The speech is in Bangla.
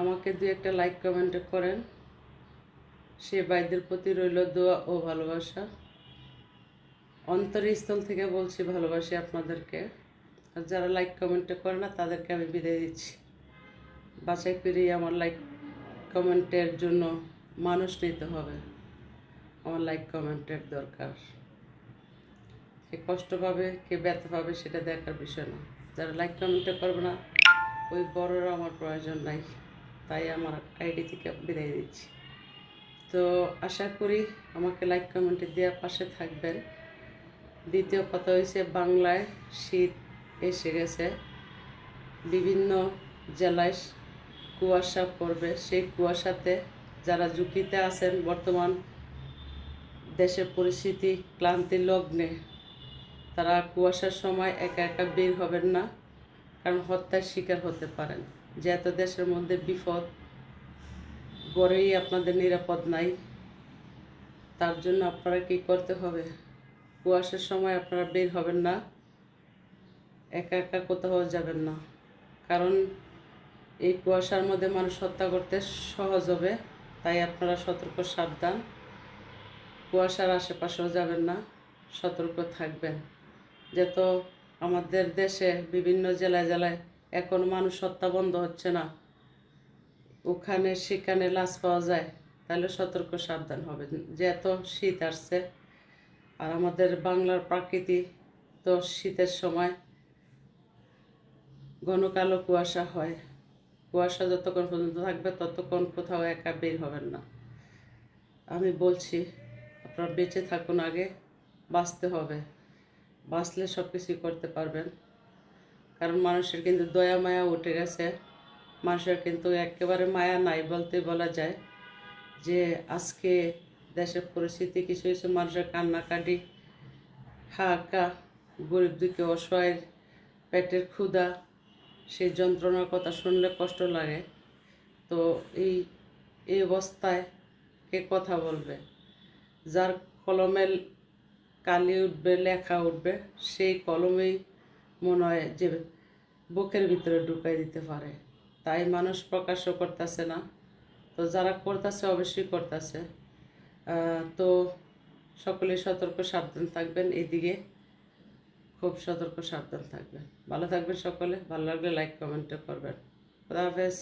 আমাকে দু একটা লাইক কমেন্ট করেন। সে ভাইদের প্রতি রইল দোয়া ও ভালোবাসা। অন্তরস্থল থেকে বলছি ভালোবাসি আপনাদেরকে। আর যারা লাইক কমেন্ট করে না, তাদেরকে আমি বিদায় দিচ্ছি। বাছাই করেই আমার লাইক কমেন্টের জন্য মানুষ নিতে হবে। আমার লাইক কমেন্টের দরকার। কে কষ্ট পাবে, কে ব্যথা পাবে, সেটা দেখার বিষয় না। যারা লাইক কমেন্টে করবে না, ওই বড়রা আমার প্রয়োজন নাই। তাই আমার আইডি থেকে বিদায় দিচ্ছি। তো আশা করি আমাকে লাইক কমেন্টে দেওয়ার পাশে থাকবেন। দ্বিতীয় কথা হয়েছে বাংলায় শীত এসে গেছে। বিভিন্ন জেলায় কুয়াশা পড়বে। সেই কুয়াশাতে যারা ঝুঁকিতে আছেন, বর্তমান দেশের পরিস্থিতি, ক্লান্তি, লগ্নে, তারা কুয়াশার সময় একা একা বের হবেন না। কারণ হত্যার শিকার হতে পারেন। যে এত দেশের মধ্যে বিপদ, গড়েই আপনাদের নিরাপদ নাই, তার জন্য আপনারা কি করতে হবে? কুয়াশার সময় আপনারা বের হবেন না, একা একা কোথাও যাবেন না। কারণ এই কুয়াশার মধ্যে মানুষ হত্যা করতে সহজ হবে, তাই আপনারা সতর্ক, সাবধান। কুয়াশার আশেপাশেও যাবেন না, সতর্ক থাকবেন। যেত আমাদের দেশে বিভিন্ন জেলায় জেলায় এখন মানুষ হত্যা বন্ধ হচ্ছে না। ওখানে, সেখানে লাশ পাওয়া যায়, তাহলে সতর্ক সাবধান হবে যেহেতু শীত আসছে, আর আমাদের বাংলার প্রাকৃতি তো শীতের সময় ঘন কালো কুয়াশা হয়। কুয়াশা যতক্ষণ পর্যন্ত থাকবে, ততক্ষণ কোথাও একা বের হবেন না। আমি বলছি, আপনারা বেঁচে থাকুন আগে, বাঁচতে হবে। বাঁচলে সব কিছুই করতে পারবেন। কারণ মানুষের কিন্তু দয়া, মায়া উঠে গেছে। মানুষের কিন্তু একেবারে মায়া নাই বলতে বলা যায় যে আজকে দেশের পরিস্থিতি কিছু কিছু মানুষের কান্নাকাটি হাঁকা গরিব দুঃখী, অসহায়ের পেটের ক্ষুধা, সেই যন্ত্রণার কথা শুনলে কষ্ট লাগে। তো এই এই অবস্থায় কে কথা বলবে? যার কলমে কালি উঠবে, লেখা উঠবে, সেই কলমেই মনে হয় যে বুকের ভিতরে ঢুকাই দিতে পারে। তাই মানুষ প্রকাশও করতেছে না। তো যারা করতেছে অবশ্যই করতেছে। তো সকলে সতর্ক, সাবধান থাকবেন। এদিকে খুব সতর্ক, সাবধান থাকবেন। ভালো থাকবেন সকলে। ভালো লাগলে লাইক কমেন্টও করবেন। খুদা হাফেজ।